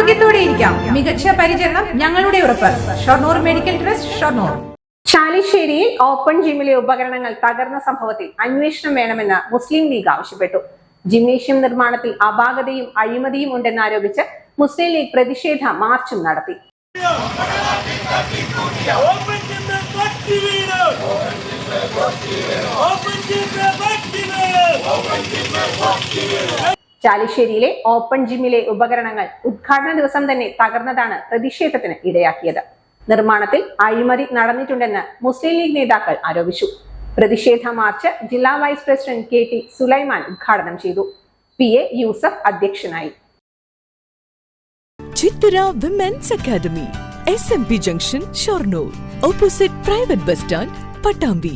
ആരോഗ്യത്തോടെ ഇരിക്കാം. മികച്ച പരിചരണം ഞങ്ങളുടെ ഉറപ്പ്. Shoranur medical trust Shoranur. ചാലിശ്ശേരിയിൽ open ജിമ്മിലെ ഉപകരണങ്ങൾ തകർന്ന സംഭവത്തിൽ അന്വേഷണം വേണമെന്ന് മുസ്ലിം ലീഗ് ആവശ്യപ്പെട്ടു. ജിംനേഷ്യം നിർമ്മാണത്തിൽ അപാകതയും അഴിമതിയും ഉണ്ടെന്നാരോപിച്ച് മുസ്ലിം ലീഗ് പ്രതിഷേധ മാർച്ചും നടത്തി. ഓപ്പൺ ചാലിശ്ശേരിയിലെ ഓപ്പൺ ജിമ്മിലെ ഉപകരണങ്ങൾ ഉദ്ഘാടന ദിവസം തന്നെ തകർന്നതാണ് പ്രതിഷേധത്തിന് ഇടയാക്കിയത്. നിർമ്മാണത്തിൽ അഴിമതി നടന്നിട്ടുണ്ടെന്ന് മുസ്ലിം ലീഗ് നേതാക്കൾ ആരോപിച്ചു. പ്രതിഷേധ മാർച്ച് ജില്ലാ vice president K T Sulaiman ഉദ്ഘാടനം ചെയ്തു. പി എ യൂസഫ് അധ്യക്ഷനായി. Chithara women's academy S M P junction Shoranur opposite private bus stand Pattambi